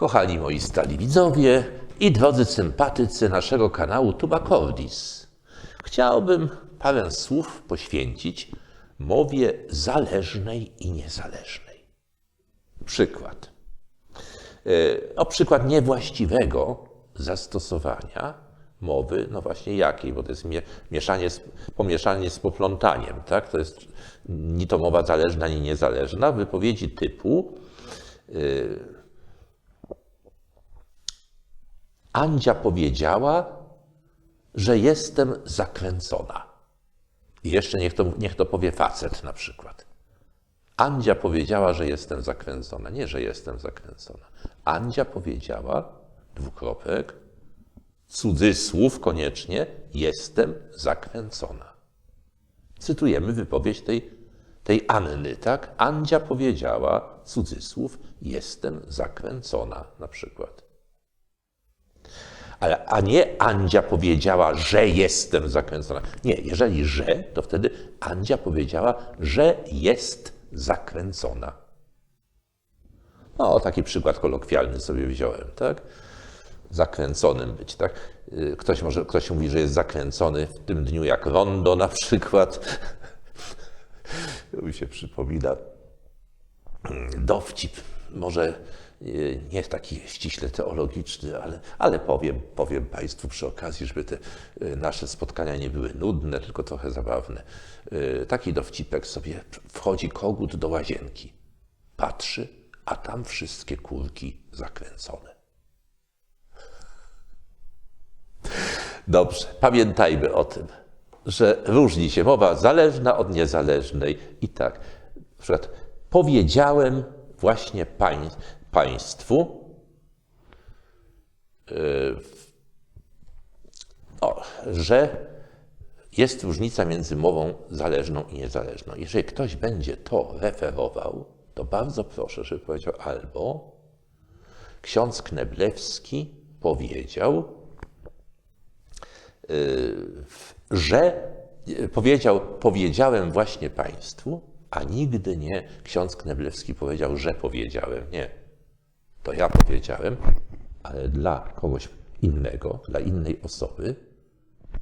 Kochani moi stali widzowie i drodzy sympatycy naszego kanału Tubacordis, chciałbym parę słów poświęcić mowie zależnej i niezależnej. Przykład. E, O przykład niewłaściwego zastosowania mowy, no właśnie jakiej, bo to jest mie- mieszanie pomieszanie z poplątaniem, tak? To jest ni to mowa zależna, ni niezależna. Wypowiedzi typu Andzia powiedziała, że jestem zakręcona. I jeszcze niech to, niech to powie facet na przykład. Andzia powiedziała, że jestem zakręcona. Nie, że jestem zakręcona. Andzia powiedziała, dwukropek, cudzysłów koniecznie, jestem zakręcona. Cytujemy wypowiedź tej, tej Anny, tak? Andzia powiedziała, cudzysłów, jestem zakręcona na przykład. Ale, a nie Andzia powiedziała, że jestem zakręcona. Nie, jeżeli że, to wtedy Andzia powiedziała, że jest zakręcona. No, taki przykład kolokwialny sobie wziąłem, tak? Zakręconym być, tak? Y, Ktoś, może, ktoś mówi, że jest zakręcony w tym dniu jak rondo na przykład. To mi się przypomina dowcip, może y, nie taki ściśle teologiczny, ale, ale powiem, powiem Państwu przy okazji, żeby te y, nasze spotkania nie były nudne, tylko trochę zabawne. Y, Taki dowcipek sobie wchodzi kogut do łazienki, patrzy, a tam wszystkie kurki zakręcone. Dobrze, pamiętajmy o tym, że różni się mowa zależna od niezależnej. I tak, na przykład powiedziałem właśnie pań, Państwu, yy, że jest różnica między mową zależną i niezależną. Jeżeli ktoś będzie to referował, to bardzo proszę, żeby powiedział albo ksiądz Kneblewski powiedział, że e, powiedział, powiedziałem właśnie Państwu, a nigdy nie ksiądz Kneblewski powiedział, że powiedziałem. Nie. To ja powiedziałem, ale dla kogoś innego, dla innej osoby,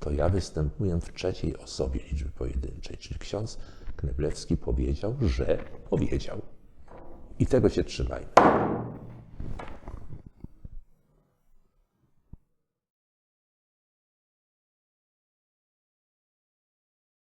to ja występuję w trzeciej osobie liczby pojedynczej. Czyli ksiądz Kneblewski powiedział, że powiedział. I tego się trzymajmy.